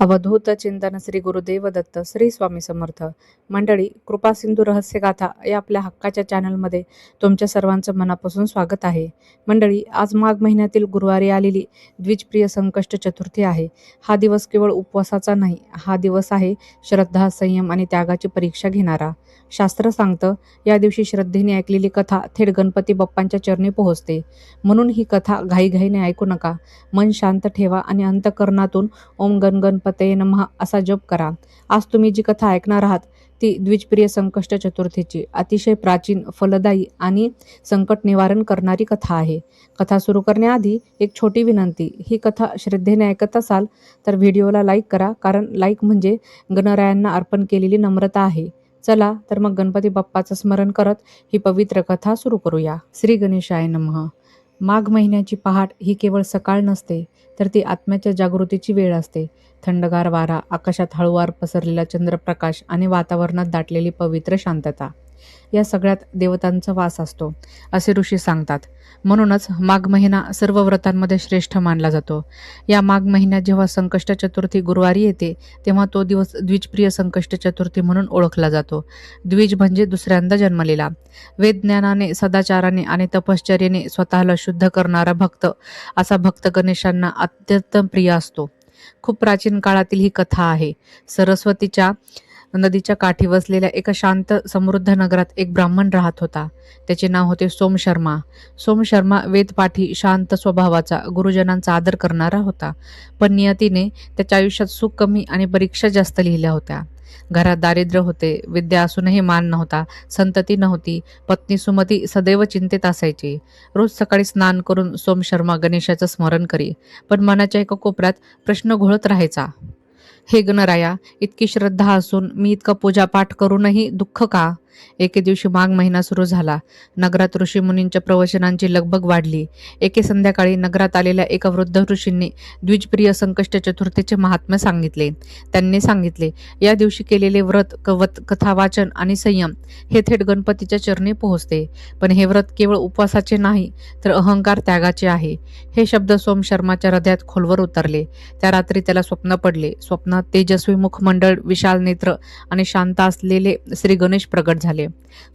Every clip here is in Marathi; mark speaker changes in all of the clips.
Speaker 1: अवधूत चिंतन श्री गुरुदेव दत्त श्री स्वामी समर्थ. मंडळी कृपा सिंधू रहस्यगाथा या आपल्या हक्काच्या चॅनलमध्ये तुमच्या सर्वांचं मनापासून स्वागत आहे. मंडळी आज माघ महिन्यातील गुरुवारी आलेली द्विजप्रिय संकष्ट चतुर्थी आहे. हा दिवस केवळ उपवासाचा नाही हा दिवस आहे श्रद्धा संयम आणि त्यागाची परीक्षा घेणारा. शास्त्र सांगतं या दिवशी श्रद्धेने ऐकलेली कथा थेट गणपती बाप्पांच्या चरणी पोहोचते. म्हणून ही कथा घाईघाईने ऐकू नका. मन शांत ठेवा आणि अंतकरणातून ओम गण गणपते नमः असा जप करा. आज तुम्ही जी कथा ऐकणार आहात ती द्विजप्रिय संकष्ट चतुर्थीची अतिशय प्राचीन फलदायी आणि संकट निवारण करणारी कथा आहे. कथा सुरू करण्याआधी एक छोटी विनंती ही कथा श्रद्धेने ऐकत असाल तर व्हिडिओला लाईक करा कारण लाईक म्हणजे गणरायांना अर्पण केलेली नम्रता आहे. चला तर मग गणपती बाप्पाचं स्मरण करत ही पवित्र कथा सुरू करूया. श्री गणेशाय नमः. माघ महिन्याची पहाट ही केवळ सकाळ नसते तर ती आत्म्याच्या जागृतीची वेळ असते. थंडगार वारा आकाशात हळुवार पसरलेला चंद्रप्रकाश आणि वातावरणात दाटलेली पवित्र शांतता. या सगळ्यात देवतांचा वास असतो असे ऋषी सांगतात. म्हणूनच माघ महिना सर्व व्रतांमध्ये श्रेष्ठ मानला जातो. या माघ महिन्यात जेव्हा संकष्ट चतुर्थी गुरुवारी येते तेव्हा तो दिवस द्विजप्रिय संकष्ट चतुर्थी म्हणून ओळखला जातो. द्विज म्हणजे दुसऱ्यांदा जन्मलेला. वेदज्ञानाने सदाचाराने आणि तपश्चर्याने स्वतःला शुद्ध करणारा भक्त असा भक्त गणेशांना अत्यंत प्रिय असतो. खूप प्राचीन काळातील ही कथा आहे. सरस्वतीच्या नदीच्या काठी वसलेल्या एका शांत समृद्ध नगरात एक ब्राह्मण राहत होता. त्याचे नाव होते सोम शर्मा. सोम शर्मा वेदपाठी शांत स्वभावाचा गुरुजनांचा आदर करणारा होता. पण नियतीने त्याच्या आयुष्यात सुख कमी आणि परीक्षा जास्त लिहिल्या होत्या. घरात दारिद्र्य होते विद्या असूनही मान नव्हता संतती नव्हती पत्नी सुमती सदैव चिंतेत असायची. रोज सकाळी स्नान करून सोम शर्मा गणेशाचं स्मरण करी पण मनाच्या एका कोपऱ्यात प्रश्न घोळत राहायचा. हे गणराया इतकी श्रद्धा असून मी इतका पूजापाठ करूनही दुःख का? एके दिवशी माघ महिना सुरू झाला. नगरात ऋषीमुनींच्या प्रवचनांची लगबग वाढली. एके संध्याकाळी नगरात आलेल्या एका वृद्ध ऋषींनी द्विजप्रिय संकष्ट चतुर्थीचे महात्म्य सांगितले. त्यांनी सांगितले या दिवशी केलेले व्रत कवत कथा वाचन आणि संयम हे थेट गणपतीच्या चरणी पोहोचते. पण हे व्रत केवळ उपवासाचे नाही तर अहंकार त्यागाचे आहे. हे शब्द सोम शर्माच्या हृदयात खोलवर उतरले. त्या रात्री त्याला स्वप्न पडले. स्वप्नात तेजस्वी मुखमंडळ विशाल नेत्र आणि शांत असलेले श्री गणेश प्रगट झाले. झाले.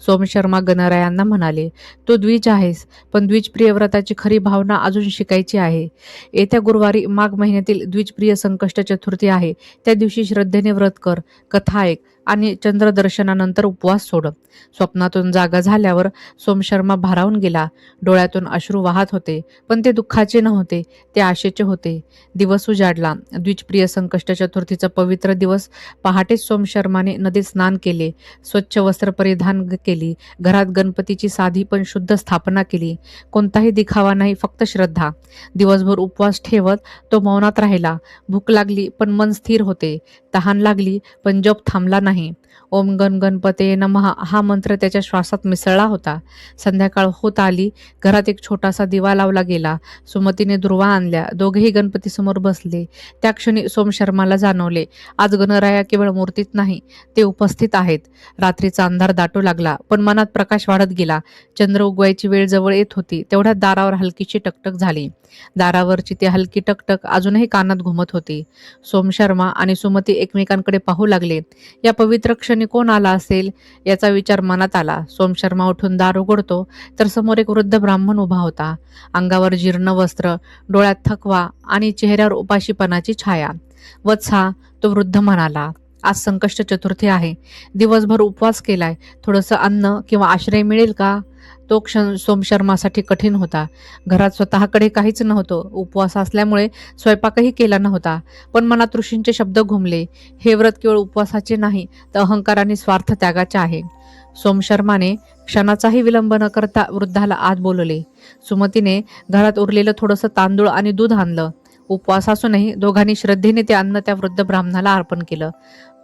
Speaker 1: सोमशर्मा गणरायांना म्हणाले तू द्विज आहेस पण द्विजप्रिय व्रताची खरी भावना अजून शिकायची आहे. येत्या गुरुवारी माघ महिन्यातील द्विजप्रिय संकष्ट चतुर्थी आहे. त्या दिवशी श्रद्धेने व्रत कर. कथा ऐक. आणि चंद्रदर्शनानंतर उपवास सोडत. स्वप्नातून जागा झाल्यावर सोमशर्मा भारावून गेला. डोळ्यातून अश्रू वाहत होते पण ते दुःखाचे नव्हते ते आशेचे होते. दिवस उजाडला. द्विजप्रिय संकष्ट चतुर्थीचा पवित्र दिवस पहाटेच सोमशर्माने नदीत स्नान केले स्वच्छ वस्त्र परिधान केली घरात गणपतीची साधी पण शुद्ध स्थापना केली. कोणताही दिखावा नाही फक्त श्रद्धा. दिवसभर उपवास ठेवत तो मौनात राहिला. भूक लागली पण मन स्थिर होते. तहान लागली पण जप थांबला नाही. नाही ओम गण गणपते नमः. हा मंत्र त्याच्या श्वासात मिसळला होता. संध्याकाळ होत आली. घरात एक छोटासा दिवा लावला गेला. सुमतीने दुर्वा आणल्या. दोघेही गणपतीसमोर बसले. त्या क्षणी सोम शर्माला जाणवले. आज गणराया केवळ मूर्तीत नाही ते उपस्थित आहेत. रात्रीचा अंधार दाटू लागला पण मनात प्रकाश वाढत गेला. चंद्र उगवायची वेळ जवळ येत होती. तेवढ्यात दारावर हलकीची टकटक झाली. दारावरची ती हलकी टकटक अजूनही कानात घुमत होती. सोम शर्मा आणि सुमती एकमेकांकडे पाहू लागले. या पवित्र क्षणी कोण आला असेल याचा विचार मनात आला. सोम शर्मा उठून दार उघडतो तर समोर एक वृद्ध ब्राह्मण उभा होता. अंगावर जीर्ण वस्त्र डोळ्यात थकवा आणि चेहऱ्यावर उपाशीपणाची छाया. वत्सा तो वृद्ध म्हणाला आज संकष्ट चतुर्थी आहे. दिवसभर उपवास केलाय. थोडंसं अन्न किंवा आश्रय मिळेल का? तो क्षण सोमशर्मासाठी कठीण होता. घरात स्वतःकडे काहीच नव्हतं. उपवास असल्यामुळे स्वयंपाकही केला नव्हता. पण मनात ऋषींचे शब्द घुमले. हे व्रत केवळ उपवासाचे नाही तर अहंकार आणि स्वार्थ त्यागाचे आहे. सोमशर्माने क्षणाचाही विलंब न करता वृद्धाला आत बोलवले. सुमतीने घरात उरलेलं थोडंसं तांदूळ आणि दूध आणलं. उपवास असूनही दोघांनी श्रद्धेने ते अन्न त्या वृद्ध ब्राह्मणाला अर्पण केलं.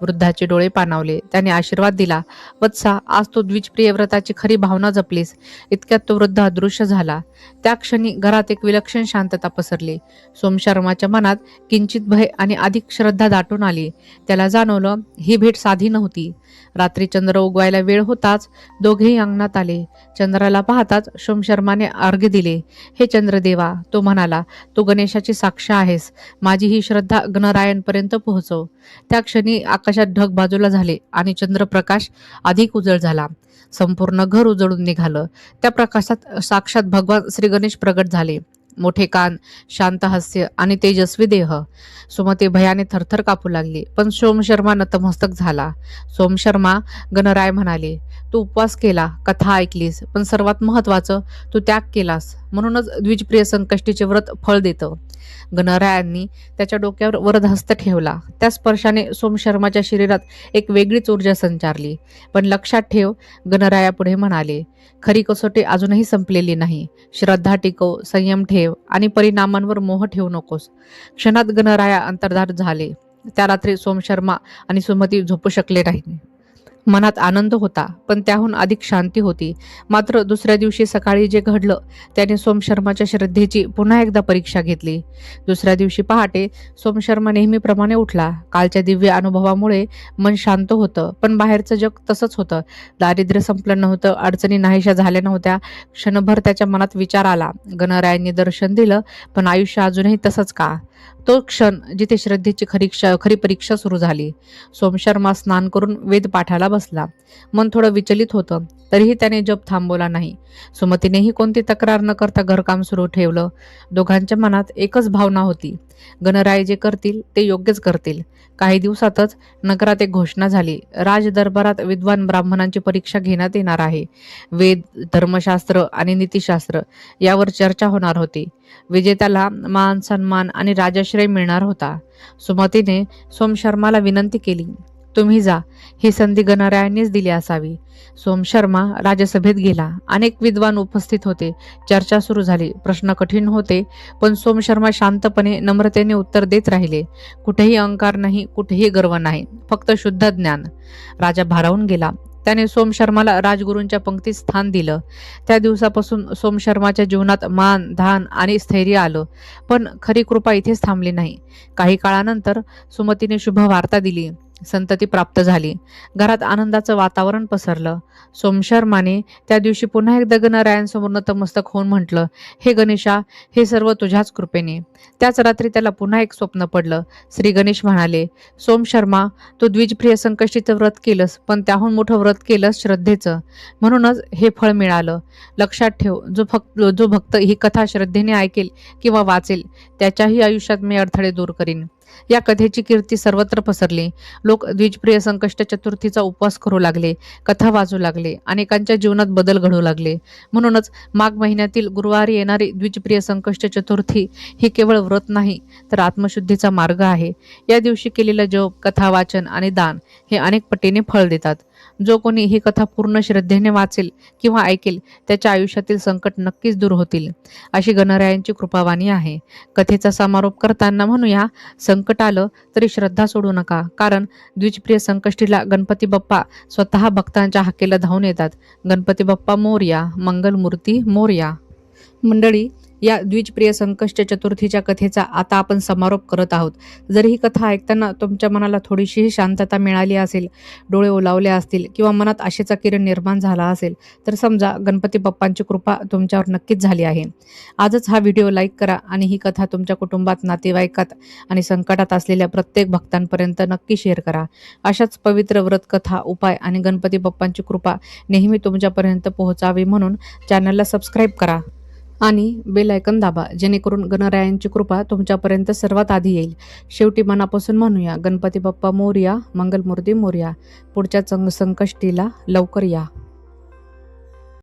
Speaker 1: वृद्धाचे डोळे पाणावले. त्याने आशीर्वाद दिला. वत्सा आज तू द्विजप्रिय व्रताची खरी भावना जपलीस. इतक्यात तो वृद्ध अदृश्य झाला. त्या क्षणी घरात एक विलक्षण शांतता पसरली. सोमशर्माच्या मनात किंचित भय आणि अधिक श्रद्धा दाटून आली. त्याला जाणवलं ही भेट साधी नव्हती. रात्री चंद्र उगवायला वेळ होताच दोघेही अंगणात आले. चंद्राला पाहताच सोमशर्माने अर्घ्य दिले. हे चंद्रदेवा तो म्हणाला तू गणेशाची साक्ष आहेस. माझी ही श्रद्धा गणरायांपर्यंत पोहोचव. त्या क्षणी आकाशात ढग बाजूला झाले आणि चंद्रप्रकाश अधिक उजळ झाला. संपूर्ण घर उजळून निघालं. त्या प्रकाशात साक्षात भगवान श्री गणेश प्रगट झाले. मोठे कान शांत हास्य आणि तेजस्वी देह. सुमती भयाने थरथर कापू लागली. पण सोमशर्मा नतमस्तक झाला. सोमशर्मा गणराय म्हणाले तू उपवास केला कथा ऐकलीस पण सर्वात महत्वाचं तू त्याग केलास. म्हणूनच द्विजप्रिय संकष्टीचे व्रत फळ देतं. गणरायांनी त्याच्या डोक्यावर वरदहस्त ठेवला. त्या स्पर्शाने सोमशर्माच्या शरीरात एक वेगळीच ऊर्जा संचारली. पण लक्षात ठेव गणराया पुढे म्हणाले खरी कसोटी अजूनही संपलेली नाही. श्रद्धा टिकव संयम ठेव आणि परिणामांवर मोह ठेवू नकोस. क्षणात गणराया अंतर्धार झाले. त्या रात्री सोमशर्मा आणि सुमती झोपू शकले नाही मनात आनंद होता पण त्याहून अधिक शांती होती. मात्र दुसऱ्या दिवशी सकाळी जे घडलं त्याने सोमशर्माच्या श्रद्धेची पुन्हा एकदा परीक्षा घेतली. दुसऱ्या दिवशी पहाटे सोमशर्मा नेहमीप्रमाणे उठला. कालच्या दिव्य अनुभवामुळे मन शांत होतं पण बाहेरचं जग तसंच होतं. दारिद्र्य संपलं नव्हतं अडचणी नाहीशा झाल्या नव्हत्या. क्षणभर त्याच्या मनात विचार आला. गणरायांनी दर्शन दिलं पण आयुष्य अजूनही तसंच का? तो क्षण जिथे श्रद्धेची खरी क्ष खरी परीक्षा सुरू झाली. सोमशर्मा स्नान करून वेद पाठाला बसला. मन थोडं विचलित होतं. तरीही त्याने जप थांबवला नाही. सुमतीनेही कोणती तक्रार न करता घरकाम सुरू ठेवलं. दोघांच्या मनात एकच भावना होती. गणराय जे करतील ते योग्यच करतील. काही दिवसातच नगरात एक घोषणा झाली. राज दरबारात विद्वान ब्राह्मणांची परीक्षा घेण्यात येणार आहे. वेद धर्मशास्त्र आणि नीतिशास्त्र यावर चर्चा होणार होती. विजेत्याला मान सन्मान आणि राजाश्रय मिळणार होता. सुमतीने सोमशर्माला विनंती केली. तुम्ही जा. ही संधी गणरायांनीच दिली असावी. सोमशर्मा राजसभेत गेला. अनेक विद्वान उपस्थित होते. चर्चा सुरू झाली. प्रश्न कठीण होते पण सोमशर्मा शांतपणे नम्रतेने उत्तर देत राहिले. कुठेही अहंकार नाही कुठेही गर्व नाही. फक्त शुद्ध ज्ञान. राजा भारावून गेला. त्याने सोमशर्माला राजगुरूंच्या पंक्तीत स्थान दिलं. त्या दिवसापासून सोमशर्माच्या जीवनात मान धान आणि स्थैर्य आलं. पण खरी कृपा इथेच थांबली नाही. काही काळानंतर सुमतीने शुभ वार्ता दिली. संतती प्राप्त झाली. घरात आनंदाचं वातावरण पसरलं. सोमशर्माने त्या दिवशी पुन्हा एकदा गणरायांसमोर नतमस्तक होऊन म्हटलं हे गणेशा हे सर्व तुझ्याच कृपेने. त्याच रात्री त्याला पुन्हा एक स्वप्न पडलं. श्री गणेश म्हणाले सोमशर्मा तू द्विजप्रिय संकष्टीचं व्रत केलंस पण त्याहून मोठं व्रत केलंस श्रद्धेचं. म्हणूनच हे फळ मिळालं. लक्षात ठेव जो फक्त जो भक्त ही कथा श्रद्धेने ऐकेल किंवा वाचेल त्याच्याही आयुष्यात मी अडथळे दूर करीन. या कथेची कीर्ती सर्वत्र पसरली. लोक द्विजप्रिय संकष्ट चतुर्थीचा उपवास करू लागले कथा वाजू लागले अनेकांच्या जीवनात बदल घडू लागले. म्हणूनच माघ महिन्यातील गुरुवारी येणारी द्विजप्रिय संकष्ट चतुर्थी ही केवळ व्रत नाही तर आत्मशुद्धीचा मार्ग आहे. या दिवशी केलेलं जप कथा वाचन आणि दान हे अनेक पटीने फळ देतात. जो कोणी ही कथा पूर्ण श्रद्धेने वाचेल किंवा ऐकेल त्याच्या आयुष्यातील संकट नक्कीच दूर होतील. अशी गणरायांची कृपावाणी आहे. कथेचा समारोप करताना म्हणूया संकट आलं तरी श्रद्धा सोडू नका. कारण द्विजप्रिय संकष्टीला गणपती बाप्पा स्वतः भक्तांच्या हाकेला धावून येतात. गणपती बाप्पा मोर्या मंगलमूर्ती मोर्या. मंडळी या द्विजप्रिय संकष्ट चतुर्थीच्या कथेचा आता आपण समारोप करत आहोत. जर ही कथा ऐकताना तुमच्या मनाला थोडीशीही शांतता मिळाली असेल डोळे ओलावले असतील किंवा मनात आशेचा किरण निर्माण झाला असेल तर समजा गणपती बाप्पांची कृपा तुमच्यावर नक्कीच झाली आहे. आजच हा व्हिडिओ लाईक करा आणि ही कथा तुमच्या कुटुंबात नातेवाईकात आणि संकटात असलेल्या प्रत्येक भक्तांपर्यंत नक्की शेअर करा. अशाच पवित्र व्रत कथा उपाय आणि गणपती बाप्पांची कृपा नेहमी तुमच्यापर्यंत पोहोचावी म्हणून चॅनलला सबस्क्राईब करा. आणि बेल आयकन दाबा जेणेकरून गणरायांची कृपा तुमच्यापर्यंत सर्वात आधी येईल. शेवटी मनापासून म्हणूया गणपती बाप्पा मोर्या मंगलमूर्ती मोर्या. पुढच्या संकष्टीला लवकर या.